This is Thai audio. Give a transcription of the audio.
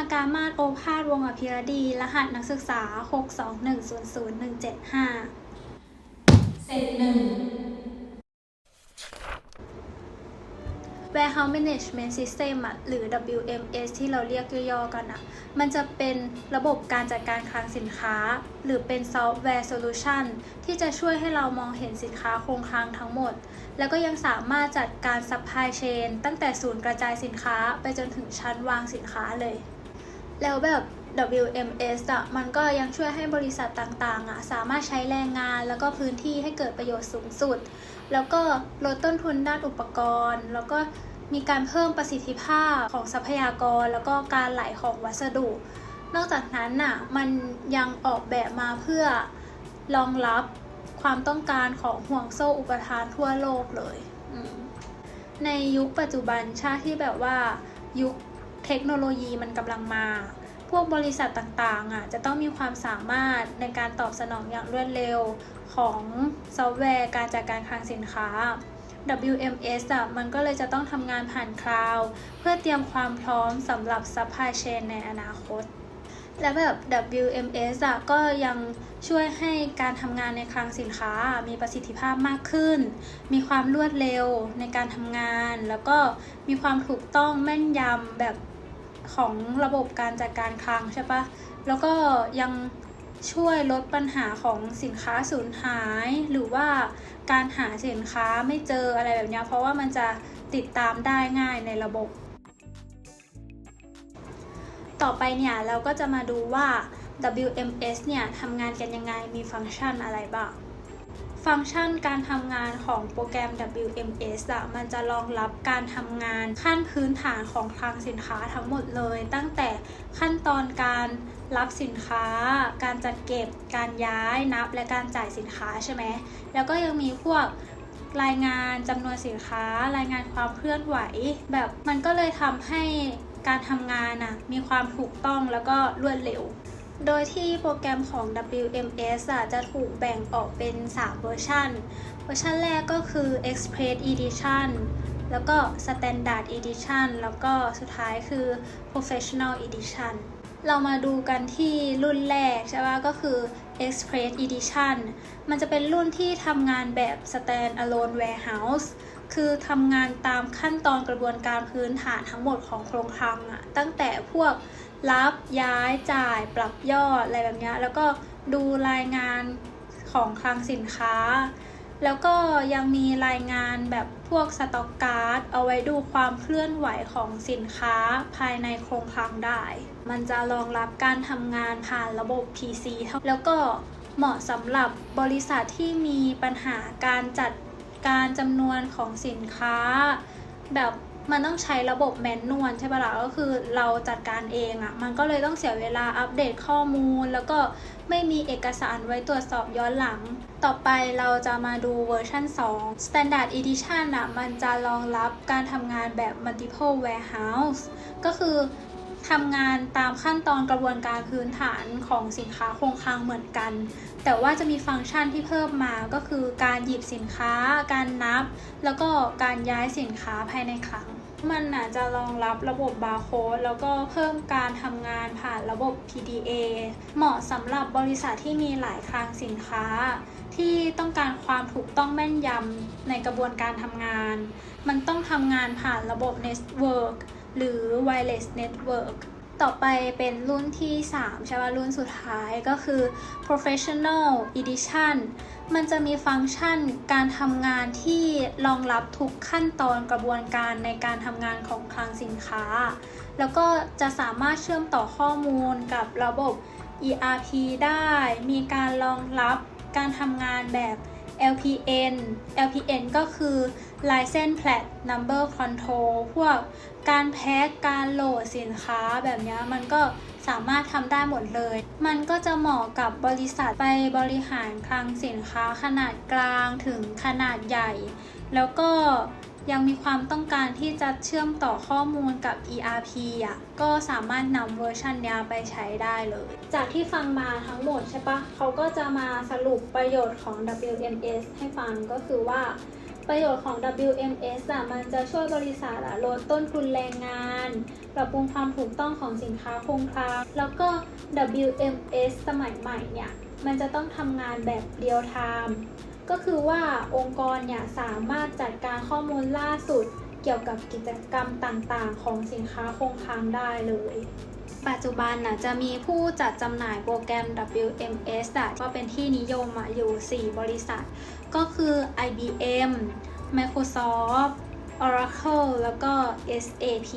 ฮากามาศโอภาสวงศ์อภิรดี รหัสนักศึกษา 621000175เศษหนึ่ง Warehouse Management System อะหรือ WMS ที่เราเรียกย่อๆกันอะมันจะเป็นระบบการจัดการคลังสินค้า หรือเป็นซอฟต์แวร์โซลูชันที่จะช่วยให้เรามองเห็นสินค้าโครงคลังทั้งหมด แล้วก็ยังสามารถจัดการ supply chain ตั้งแต่ศูนย์กระจายสินค้าไปจนถึงชั้นวางสินค้าเลย แล้วแบบ WMS อะมันก็ยังช่วยให้บริษัทต่างๆอะสามารถใช้แรงงานแล้วก็พื้นที่ให้เกิดประโยชน์สูงสุด แล้วก็ลดต้นทุนด้านอุปกรณ์ แล้วก็มีการเพิ่มประสิทธิภาพของทรัพยากร แล้วก็การไหลของวัสดุ นอกจากนั้นน่ะมันยังออกแบบมาเพื่อรองรับความต้องการของห่วงโซ่อุปทานทั่วโลกเลย ในยุคปัจจุบันชาติที่แบบว่ายุค เทคโนโลยีมันกำลังมา พวกบริษัทต่างๆอะจะต้องมีความสามารถในการตอบสนองอย่างรวดเร็วของซอฟต์แวร์การจัดการคลังสินค้า WMS อะมันก็เลยจะต้องทำงานผ่านคลาวด์เพื่อเตรียมความพร้อมสำหรับ supply chain ในอนาคต และแบบ WMS อะก็ยังช่วยให้การทำงานในคลังสินค้ามีประสิทธิภาพมากขึ้น มีความรวดเร็วในการทำงาน แล้วก็มีความถูกต้องแม่นยำแบบ ของระบบการจัดการคลังใช่ปะแล้วก็ยังช่วยลดปัญหาของสินค้าสูญหาย หรือว่าการหาสินค้าไม่เจออะไรแบบนี้เพราะว่ามันจะติดตามได้ง่ายในระบบ ต่อไปเนี่ยเราก็จะมาดูว่า WMS เนี่ยทำงานกันยังไงมีฟังก์ชันอะไรบ้าง ฟังก์ชันการทำงานของโปรแกรม WMS อะมันจะรองรับการทำงานขั้นพื้นฐานของคลังสินค้าทั้งหมดเลย ตั้งแต่ขั้นตอนการรับสินค้า การจัดเก็บ การย้ายนับ และการจ่ายสินค้าใช่ไหม แล้วก็ยังมีพวกรายงานจำนวนสินค้า รายงานความเคลื่อนไหว แบบมันก็เลยทำให้การทำงานน่ะมีความถูกต้องแล้วก็รวดเร็ว โดยที่โปรแกรมของ WMS อะจะถูกแบ่งออกเป็น 3 เวอร์ชัน เวอร์ชันแรกก็คือ Express Edition แล้วก็ Standard Edition แล้วก็สุดท้ายคือ Professional Edition เรามาดูกันที่รุ่นแรกใช่ป่ะก็คือ Express Edition มันจะเป็นรุ่นที่ทำงานแบบ Stand Alone Warehouse คือทำงานตามขั้นตอนกระบวนการพื้นฐานทั้งหมดของโครงคลังอะตั้งแต่พวกรับย้ายจ่ายปรับยอดอะไรแบบนี้แล้วก็ดูรายงานของคลังสินค้า แล้วก็ยังมีรายงานแบบพวกสต็อกการ์ดเอาไว้ดูความเคลื่อนไหวของสินค้าภายในโครงคลังได้ มันจะรองรับการทำงานผ่านระบบ PC แล้วก็เหมาะสำหรับบริษัทที่มีปัญหาการจัด การจำนวนของสินค้า แบบมันต้องใช้ระบบแมนนวลใช่ปะล่ะก็คือเราจัดการเองอะ่ะ มันก็เลยต้องเสียเวลาอัปเดตข้อมูล แล้วก็ไม่มีเอกสารไว้ตรวจสอบย้อนหลัง ต่อไปเราจะมาดูเวอร์ชัน2 Standard Edition อะ มันจะรองรับการทำงานแบบ Multiple Warehouse ก็คือ ทำงานตามขั้นตอนกระบวนการพื้นฐานของสินค้าคงคลังเหมือนกัน แต่ว่าจะมีฟังก์ชันที่เพิ่มมาก็คือการหยิบสินค้า การนับ แล้วก็การย้ายสินค้าภายในคลัง มันอาจจะรองรับระบบบาร์โค้ดแล้วก็เพิ่มการทำงานผ่านระบบ PDA เหมาะสำหรับบริษัทที่มีหลายคลังสินค้า ที่ต้องการความถูกต้องแม่นยำในกระบวนการทำงาน มันต้องทำงานผ่านระบบ Network หรือ Wireless Network ต่อไปเป็นรุ่นที่ 3 ใช่ไหมรุ่นสุดท้ายก็คือ Professional Edition มันจะมีฟังก์ชันการทำงานที่รองรับทุกขั้นตอนกระบวนการในการทำงานของคลังสินค้า แล้วก็จะสามารถเชื่อมต่อข้อมูลกับระบบ ERP ได้ มีการรองรับการทำงานแบบ LPN LPN ก็คือ License Plate Number Control พวกการแพ็กการโหลดสินค้าแบบนี้มันก็สามารถทำได้หมดเลย มันก็จะเหมาะกับบริษัทไปบริหารคลังสินค้าขนาดกลางถึงขนาดใหญ่ แล้วก็ ยังมีความต้องการที่จะเชื่อมต่อข้อมูลกับ ERP อะก็สามารถนำเวอร์ชันนี้ไปใช้ได้เลย จากที่ฟังมาทั้งหมดใช่ปะเขาก็จะมาสรุปประโยชน์ของ WMS ให้ฟังก็คือว่าประโยชน์ของ WMS อะมันจะช่วยบริษัทอะลดต้นทุนแรงงาน ปรับปรุงความถูกต้องของสินค้าคงคลัง แล้วก็ WMS สมัยใหม่เนี่ย มันจะต้องทำงานแบบเรียลไทม์ ก็คือว่าองค์กรเนี่ยสามารถจัดการข้อมูลล่าสุดเกี่ยวกับกิจกรรมต่างๆ ของสินค้าคงคลังได้เลย ปัจจุบันนะจะมีผู้จัดจำหน่ายโปรแกรม WMS อะก็เป็นที่นิยมอยู่ 4 บริษัท ก็คือ IBM Microsoft Oracle แล้วก็ SAP